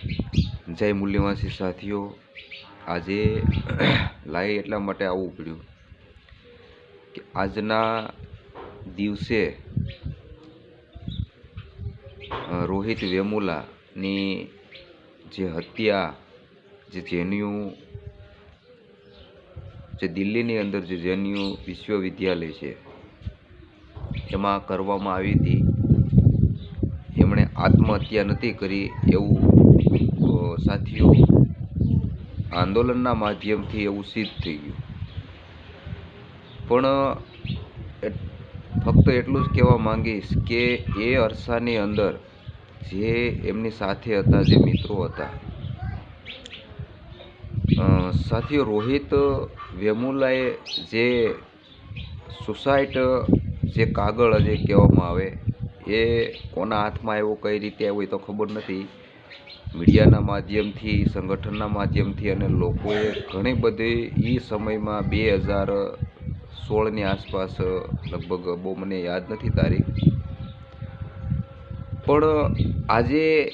જય મૂલ્યવાસી સાથીઓ, આજે લાઈ એટલા માટે આવવું પડ્યું કે આજના દિવસે રોહિત વેમુલાની જે હત્યા, જે જેન્યુ, જે દિલ્હીની અંદર જે જેન્યુ વિશ્વવિદ્યાલય છે, એમાં કરવામાં આવી હતી. એમણે આત્મહત્યા નથી કરી એવું સાથીઓ, આંદોલનના માધ્યમથી એવું સિદ્ધ થઈ ગયું. પણ ફક્ત એટલું જ કહેવા માંગીશ કે એ અરસાની અંદર જે એમની સાથે હતા, જે મિત્રો હતા. સાથીઓ, રોહિત વેમુલાએ જે સુસાઇડ, જે કાગળ જે કહેવામાં આવે, એ કોના હાથમાં આવ્યો, કઈ રીતે આવ્યો એ તો ખબર નથી. મીડિયાના માધ્યમથી, સંગઠનના માધ્યમથી અને લોકોએ ઘણી બધી એ સમયમાં બે હજાર સોળની આસપાસ, લગભગ બહુ મને યાદ નથી તારીખ. પણ આજે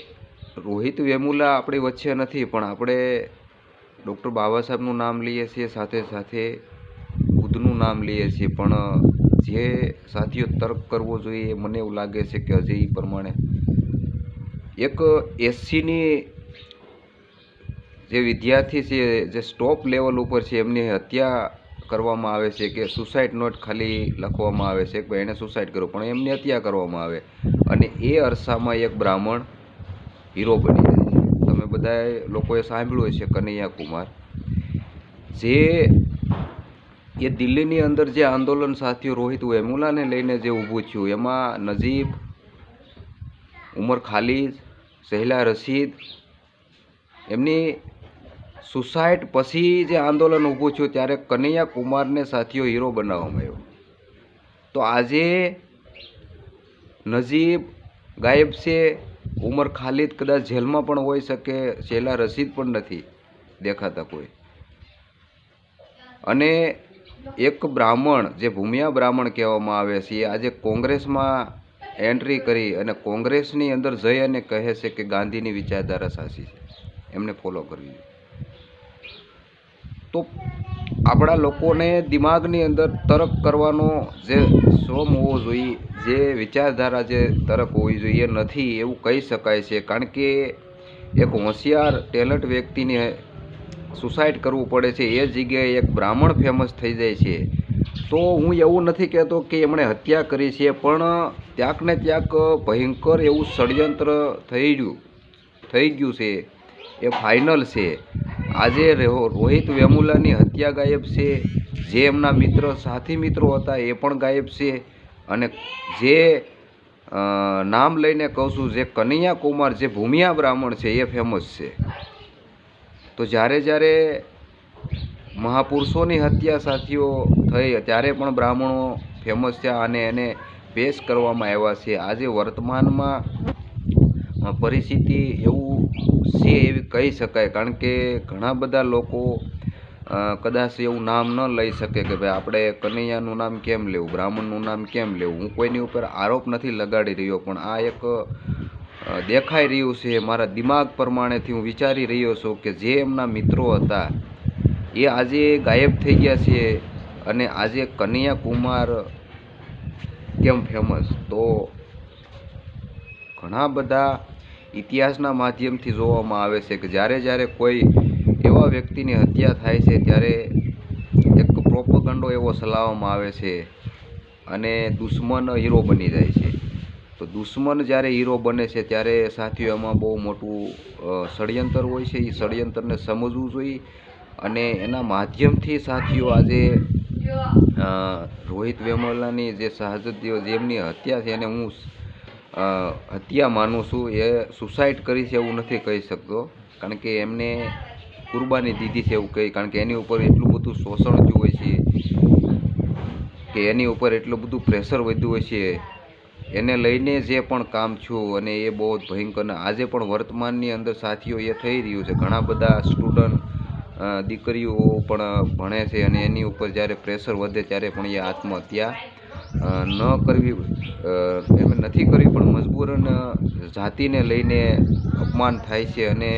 રોહિત વેમુલા આપણી વચ્ચે નથી, પણ આપણે ડૉક્ટર બાબા સાહેબનું નામ લઈએ છીએ, સાથે સાથે બુદ્ધનું નામ લઈએ છીએ. પણ જે સાથીઓ તર્ક કરવો જોઈએ મને એવું લાગે છે કે હજી એ પ્રમાણે એક એસસીની જે વિદ્યાર્થી છે, જે સ્ટોપ લેવલ ઉપર છે, એમની હત્યા કરવામાં આવે છે કે સુસાઇડ નોટ ખાલી લખવામાં આવે છે કે એણે સુસાઇડ કર્યું, પણ એમની હત્યા કરવામાં આવે. અને એ અરસામાં એક બ્રાહ્મણ હીરો બની જાય છે. તમે બધાએ લોકોએ સાંભળ્યું હશે કનૈયા કુમાર જે એ દિલ્હીની અંદર જે આંદોલન સાથીઓ રોહિત વેમુલાને લઈને જે ઊભું થયું, એમાં નજીબ ઉમર ખાલિદ સહેલા રશીદ, એમની સુસાઇડ પછી જે આંદોલન ઊભું થયું ત્યારે કનૈયા કુમારને સાથીઓ હીરો બનાવવામાં આવ્યો. તો આજે નજીબ ગાયબ છે, ઉમર ખાલિદ કદાચ જેલમાં પણ હોઈ શકે, સહેલા રશીદ પણ નથી દેખાતા કોઈ. અને એક બ્રાહ્મણ, જે ભૂમિયા બ્રાહ્મણ કહેવામાં આવે છે આજે કોંગ્રેસમાં એન્ટ્રી કરી અને કોંગ્રેસની અંદર જઈ અને કહે છે કે ગાંધીની વિચારધારા સાચી છે. એમને ફોલો કરવી તો આપણા લોકોને દિમાગની અંદર તરક કરવાનો જે શ્રમ હોવો જોઈએ, જે વિચારધારા જે તરક હોવી જોઈએ નથી એવું કહી શકાય છે. કારણ કે એક હોશિયાર ટેલેન્ટ વ્યક્તિને સુસાઇડ કરવું પડે છે. એ જગ્યાએ એક બ્રાહ્મણ ફેમસ થઈ જાય છે. તો હું એવું નથી કહેતો કે એમણે હત્યા કરી છે, પણ ત્યાંક ને ત્યાંક ભયંકર એવું ષડયંત્ર થઈ ગયું થઈ ગયું છે. એ ફાઇનલ છે. આજે રોહિત વેમુલાની હત્યા ગાયબ છે. જે એમના મિત્ર, સાથી મિત્રો હતા એ પણ ગાયબ છે. અને જે નામ લઈને કહું છું, જે કનૈયા કુમાર જે ભૂમિયા બ્રાહ્મણ છે, એ ફેમસ છે. તો જ્યારે જ્યારે મહાપુરુષોની હત્યા, સાથીઓ થઈ ત્યારે પણ બ્રાહ્મણો ફેમસ થયા અને એને પેશ કરવામાં આવ્યા છે. આજે વર્તમાનમાં પરિસ્થિતિ એવું છે એવી કહી શકાય, કારણ કે ઘણા બધા લોકો કદાચ એવું નામ ન લઈ શકે કે ભાઈ આપણે કનૈયાનું નામ કેમ લેવું, બ્રાહ્મણનું નામ કેમ લેવું? હું કોઈની ઉપર આરોપ નથી લગાડી રહ્યો, પણ આ એક દેખાઈ રહ્યું છે. મારા દિમાગ પ્રમાણેથી હું વિચારી રહ્યો છું કે જે એમના મિત્રો હતા, એ આજે ગાયબ થઈ ગયા છે. અને આજે કન્યાકુમાર કેમ ફેમસ તો ઘણા બધા ઇતિહાસના માધ્યમથી જોવામાં આવે છે કે જ્યારે જ્યારે કોઈ એવા વ્યક્તિની હત્યા થાય છે ત્યારે એક પ્રોપગંડો એવો ચલાવવામાં આવે છે અને દુશ્મન હીરો બની જાય છે. તો દુશ્મન જ્યારે હીરો બને છે ત્યારે સાથીઓ એમાં બહુ મોટું ષડયંત્ર હોય છે. એ ષડયંત્રને સમજવું જોઈએ અને એના માધ્યમથી સાથીઓ આજે રોહિત વેમલાની જે શાહજદ્દીઓ જેમની હત્યા છે એને હું હત્યા માનું છું, એ સુસાઇડ કરી છે એવું નથી કહી શકતો. કારણ કે એમને કુરબાની દીધી છે એવું કહી, કારણ કે એની ઉપર એટલું બધું શોષણ થયું હોય છે કે એની ઉપર એટલું બધું પ્રેશર વધ્યું હોય છે. એને લઈને જે પણ કામ છું અને એ બહુ જ ભયંકર આજે પણ વર્તમાનની અંદર સાથીઓ એ થઈ રહ્યું છે. ઘણા બધા સ્ટુડન્ટ દીકરીઓ પણ ભણે છે અને એની ઉપર જ્યારે પ્રેશર વધે ત્યારે પણ એ આત્મહત્યા ન કરવી એમ નથી કરવી, પણ મજબૂરન જાતિને લઈને અપમાન થાય છે અને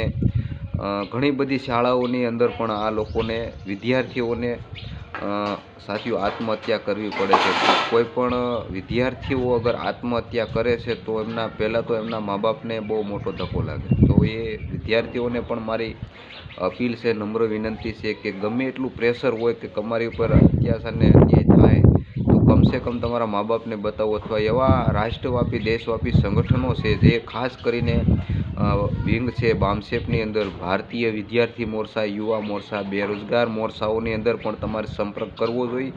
ઘણી બધી શાળાઓની અંદર પણ આ લોકોને, વિદ્યાર્થીઓને સાથીઓ, આત્મહત્યા કરવી પડે છે. કોઈ પણ વિદ્યાર્થીઓ અગર આત્મહત્યા કરે છે, તો એમના, પહેલાં તો એમના મા બાપને બહુ મોટો ધક્કો લાગે. તો એ વિદ્યાર્થીઓને પણ મારી અપીલ છે, નમ્ર વિનંતી છે કે ગમે એટલું પ્રેશર હોય કે તમારી ઉપર અત્યાચારને અન્યાય થાય, તો કમસે કમ તમારા મા બાપને બતાવો અથવા એવા રાષ્ટ્રવ્યાપી, દેશવ્યાપી સંગઠનો છે જે ખાસ કરીને વિંગ છે બામસેપની અંદર ભારતીય વિદ્યાર્થી મોરસા યુવા મોરસા બેરોજગાર મોરસાઓની અંદર પણ તમારે સંપર્ક કરવો જોઈએ.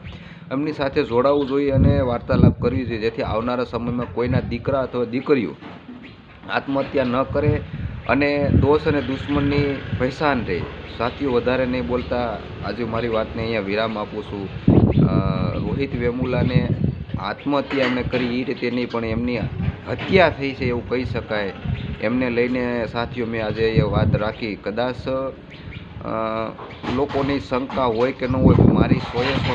એમની સાથે જોડાવવું જોઈએ અને વાર્તાલાપ કરવી જોઈએ. જેથી આવનારા સમયમાં કોઈના દીકરા અથવા દીકરીઓ આત્મહત્યા ન કરે અને દોષ અને દુશ્મનની પહેચાન રહે. સાથીઓ, વધારે નહીં બોલતા. આજે મારી વાતને અહીંયા વિરામ આપું છું. રોહિત વેમુલાને આત્મહત્યા એમણે કરી. એ રીતે નહીં, પણ એમની હત્યા થઈ છે એવું કહી શકાય. એમને લઈને સાથીઓ, મેં આજે એ વાત રાખી. કદાચ લોકોની શંકા હોય કે ન હોય, મારી સોએ સો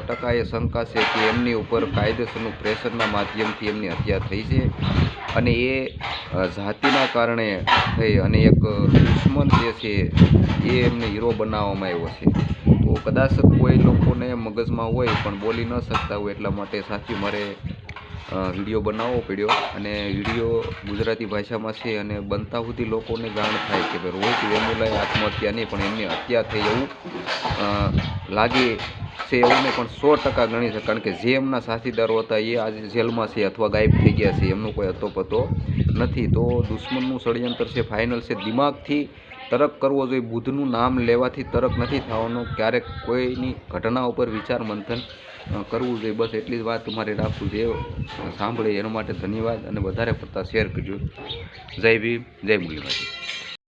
ટકા એ શંકા છે કે એમની ઉપર કાયદેસરનું પ્રેશરના માધ્યમથી એમની હત્યા થઈ છે. અને એ જાતિના કારણે થઈ અને એક દુશ્મન જે છે, એ એમને હીરો બનાવવામાં આવ્યો છે. તો કદાચ કોઈ લોકોને મગજમાં હોય પણ બોલી ન શકતા હોય એટલા માટે સાચી મારે વીડિયો બનાવવો પડ્યો અને વીડિયો ગુજરાતી ભાષામાં છે અને બનતા સુધી લોકોને જાણ થાય કે ભાઈ રોહિત વેમુલાએ આત્મહત્યા નહીં, પણ એમની હત્યા થઈ એવું લાગે છે એવું ને પણ સો ટકા ગણી છે. કારણ કે જે એમના સાથીદારો હતા એ આજે જેલમાં છે અથવા ગાયબ થઈ ગયા છે, એમનો કોઈ હતો પતો નથી. તો દુશ્મનનું ષડયંત્ર છે ફાઇનલ છે. દિમાગથી તરક કરવો જોઈએ. બુદ્ધનું નામ લેવાથી તરક નથી થવાનું. ક્યારેક કોઈની ઘટના ઉપર વિચાર મંથન કરવું જોઈએ. બસ એટલી જ વાત તમારે રાખવું જે સાંભળે. એના માટે ધન્યવાદ અને વધારે પડતા શેર કરજો. જય ભીમ, જય મુરલીભાઈ